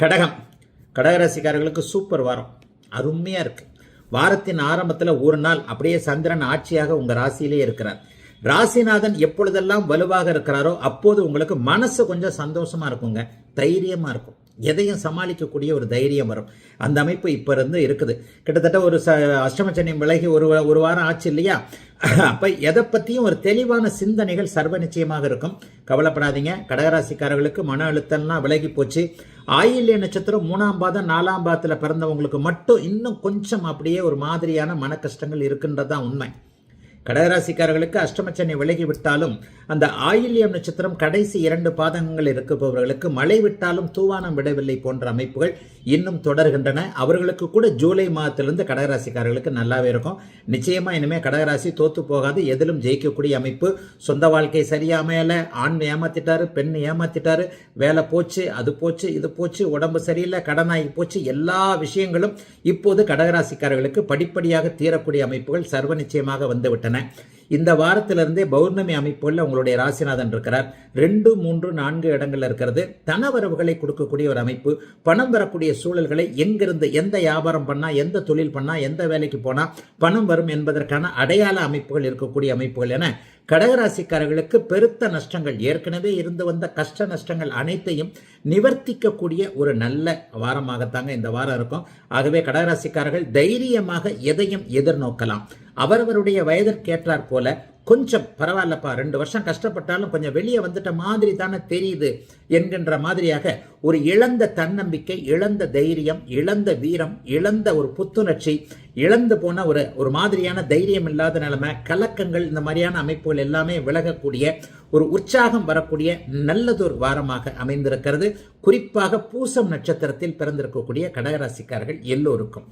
கடகம். கடகராசிக்காரர்களுக்கு சூப்பர் வாரம். அருமையாக இருக்குது வாரத்தின் ஆரம்பத்தில் ஒரு நாள் அப்படியே சந்திரன் ஆட்சியாக உங்கள் ராசியிலே இருக்கிறார். ராசிநாதன் எப்பொழுதெல்லாம் வலுவாக இருக்கிறாரோ அப்போது உங்களுக்கு மனசு கொஞ்சம் சந்தோஷமாக இருக்குங்க. தைரியமாக இருக்கும். எதையும் சமாளிக்கக்கூடிய ஒரு தைரியம் வரும். அந்த அமைப்பு இப்போ இருந்து இருக்குது. கிட்டத்தட்ட ஒரு ச அஷ்டமச்சனியம் விலகி ஒரு ஒரு வாரம் ஆச்சு இல்லையா? அப்போ எதை பற்றியும் ஒரு தெளிவான சிந்தனைகள் சர்வ நிச்சயமாக இருக்கும். கவலைப்படாதீங்க. கடகராசிக்காரர்களுக்கு மன அழுத்தம்லாம் விலகி போச்சு. ஆயில்ய நட்சத்திரம் மூணாம் பாதம் நாலாம் பாதத்தில் பிறந்தவங்களுக்கு மட்டும் இன்னும் கொஞ்சம் அப்படியே ஒரு மாதிரியான மன கஷ்டங்கள் இருக்குன்றது தான் உண்மை. கடகராசிக்காரர்களுக்கு அஷ்டமச்சனை விலகி விட்டாலும் அந்த ஆயில்யம் நட்சத்திரம் கடைசி இரண்டு பாதங்கள் இருக்குபவர்களுக்கு மழை விட்டாலும் தூவானம் விடவில்லை போன்ற அமைப்புகள் இன்னும் தொடர்கின்றன. அவர்களுக்கு கூட ஜூலை மாதத்திலிருந்து கடகராசிக்காரர்களுக்கு நல்லாவே இருக்கும். நிச்சயமா இனிமே கடகராசி தோத்து போகாது. எதிலும் ஜெயிக்கக்கூடிய அமைப்பு. சொந்த வாழ்க்கை சரியா அமையல ஆண் ஏமாத்திட்டாரு பெண் ஏமாத்திட்டாரு. வேலை போச்சு அது போச்சு இது போச்சு உடம்பு சரியில்லை கடனாகி போச்சு. எல்லா விஷயங்களும் இப்போது கடகராசிக்காரர்களுக்கு படிப்படியாக தீரக்கூடிய அமைப்புகள் சர்வ நிச்சயமாக வந்துவிட்டன. இந்த வாரத்திலிருந்தே பௌர்ணமி அமைப்புள்ள உங்களுடைய ராசிநாதன் இருக்கிறார். ரெண்டு மூன்று நான்கு இடங்கள்ல இருக்கிறது. தனவரவுகளை கொடுக்கக்கூடிய ஒரு அமைப்பு. பணம் வரக்கூடிய சூழல்களை எங்கிருந்து எந்த வியாபாரம் பண்ணா எந்த தொழில் பண்ணா எந்த வேலைக்கு போனா பணம் வரும் என்பதற்கான அடையாள அமைப்புகள் இருக்கக்கூடிய அமைப்புகள் என கடகராசிக்காரர்களுக்கு பெருத்த நஷ்டங்கள் ஏற்கனவே இருந்து வந்த கஷ்ட நஷ்டங்கள் அனைத்தையும் நிவர்த்திக்கக்கூடிய ஒரு நல்ல வாரமாகத்தாங்க இந்த வாரம் இருக்கும். ஆகவே கடகராசிக்காரர்கள் தைரியமாக எதையும் எதிர்நோக்கலாம். அவரவருடைய வயதிற்கேற்றாற் போல கொஞ்சம் பரவாயில்லப்பா ரெண்டு வருஷம் கஷ்டப்பட்டாலும் கொஞ்சம் வெளியே வந்துட்ட மாதிரி தானே தெரியுது என்கின்ற மாதிரியாக ஒரு இழந்த தன்னம்பிக்கை இழந்த தைரியம் இழந்த வீரம் இழந்த ஒரு புத்துணர்ச்சி இழந்து போன ஒரு ஒரு மாதிரியான தைரியம் இல்லாத நிலைமை கலக்கங்கள் இந்த மாதிரியான அமைப்புகள் எல்லாமே விலகக்கூடிய ஒரு உற்சாகம் வரக்கூடிய நல்லதொரு வாரமாக அமைந்திருக்கிறது. குறிப்பாக பூசம் நட்சத்திரத்தில் பிறந்திருக்கக்கூடிய கடகராசிக்காரர்கள் எல்லோருக்கும்.